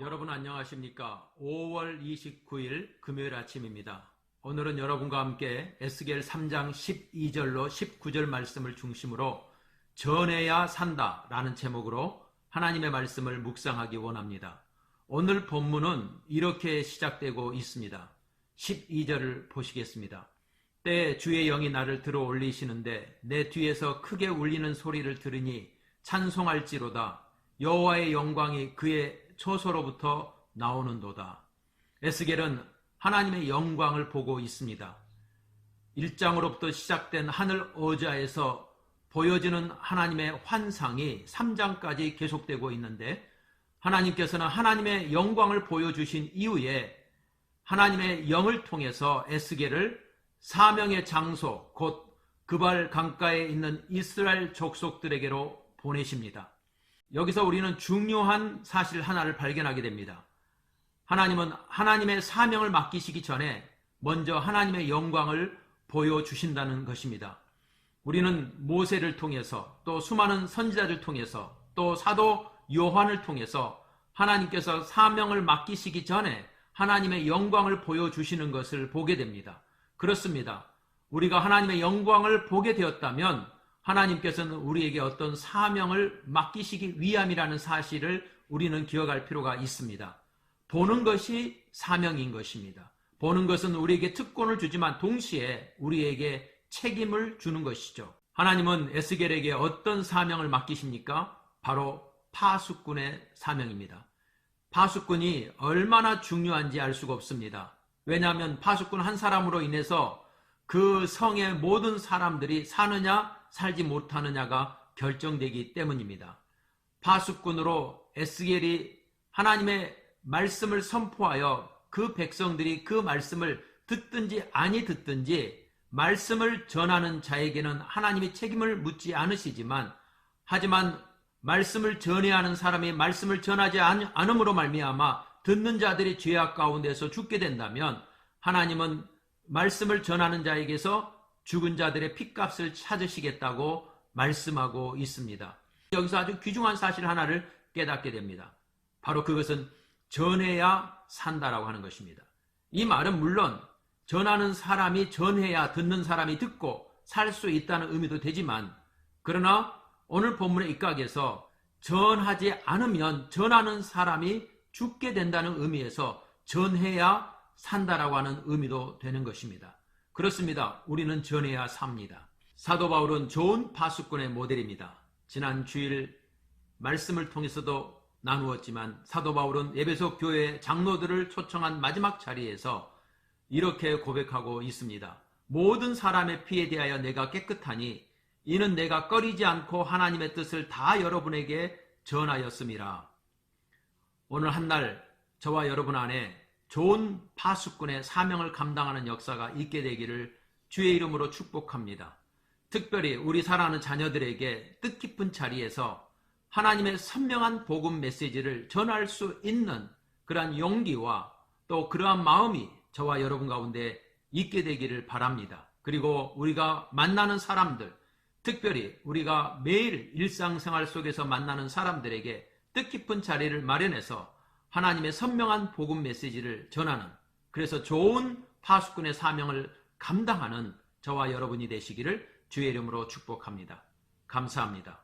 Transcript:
여러분 안녕하십니까? 5월 29일 금요일 아침입니다. 오늘은 여러분과 함께 에스겔 3장 12절로 19절 말씀을 중심으로 전해야 산다 라는 제목으로 하나님의 말씀을 묵상하기 원합니다. 오늘 본문은 이렇게 시작되고 있습니다. 12절을 보시겠습니다. 때 주의 영이 나를 들어 올리시는데 내 뒤에서 크게 울리는 소리를 들으니 찬송할지로다 여호와의 영광이 그의 초소로부터 나오는도다. 에스겔은 하나님의 영광을 보고 있습니다. 1장으로부터 시작된 하늘 어자에서 보여지는 하나님의 환상이 3장까지 계속되고 있는데 하나님께서는 하나님의 영광을 보여주신 이후에 하나님의 영을 통해서 에스겔을 사명의 장소 곧 그발 강가에 있는 이스라엘 족속들에게로 보내십니다. 여기서 우리는 중요한 사실 하나를 발견하게 됩니다. 하나님은 하나님의 사명을 맡기시기 전에 먼저 하나님의 영광을 보여주신다는 것입니다. 우리는 모세를 통해서 또 수많은 선지자를 통해서 또 사도 요한을 통해서 하나님께서 사명을 맡기시기 전에 하나님의 영광을 보여주시는 것을 보게 됩니다. 그렇습니다. 우리가 하나님의 영광을 보게 되었다면 하나님께서는 우리에게 어떤 사명을 맡기시기 위함이라는 사실을 우리는 기억할 필요가 있습니다. 보는 것이 사명인 것입니다. 보는 것은 우리에게 특권을 주지만 동시에 우리에게 책임을 주는 것이죠. 하나님은 에스겔에게 어떤 사명을 맡기십니까? 바로 파수꾼의 사명입니다. 파수꾼이 얼마나 중요한지 알 수가 없습니다. 왜냐하면 파수꾼 한 사람으로 인해서 그 성의 모든 사람들이 사느냐 살지 못하느냐가 결정되기 때문입니다. 파수꾼으로 에스겔이 하나님의 말씀을 선포하여 그 백성들이 그 말씀을 듣든지 아니 듣든지 말씀을 전하는 자에게는 하나님이 책임을 묻지 않으시지만 하지만 말씀을 전해야 하는 사람이 말씀을 전하지 않음으로 말미암아 듣는 자들이 죄악 가운데서 죽게 된다면 하나님은 말씀을 전하는 자에게서 죽은 자들의 핏값을 찾으시겠다고 말씀하고 있습니다. 여기서 아주 귀중한 사실 하나를 깨닫게 됩니다. 바로 그것은 전해야 산다라고 하는 것입니다. 이 말은 물론 전하는 사람이 전해야 듣는 사람이 듣고 살 수 있다는 의미도 되지만 그러나 오늘 본문의 입각에서 전하지 않으면 전하는 사람이 죽게 된다는 의미에서 전해야 산다라고 하는 의미도 되는 것입니다. 그렇습니다. 우리는 전해야 삽니다. 사도 바울은 좋은 파수꾼의 모델입니다. 지난 주일 말씀을 통해서도 나누었지만 사도 바울은 예배소 교회 장로들을 초청한 마지막 자리에서 이렇게 고백하고 있습니다. 모든 사람의 피에 대하여 내가 깨끗하니 이는 내가 꺼리지 않고 하나님의 뜻을 다 여러분에게 전하였음이라. 오늘 한 날 저와 여러분 안에 좋은 파수꾼의 사명을 감당하는 역사가 있게 되기를 주의 이름으로 축복합니다. 특별히 우리 사랑하는 자녀들에게 뜻깊은 자리에서 하나님의 선명한 복음 메시지를 전할 수 있는 그러한 용기와 또 그러한 마음이 저와 여러분 가운데 있게 되기를 바랍니다. 그리고 우리가 만나는 사람들, 특별히 우리가 매일 일상생활 속에서 만나는 사람들에게 뜻깊은 자리를 마련해서 하나님의 선명한 복음 메시지를 전하는 그래서 좋은 파수꾼의 사명을 감당하는 저와 여러분이 되시기를 주의 이름으로 축복합니다. 감사합니다.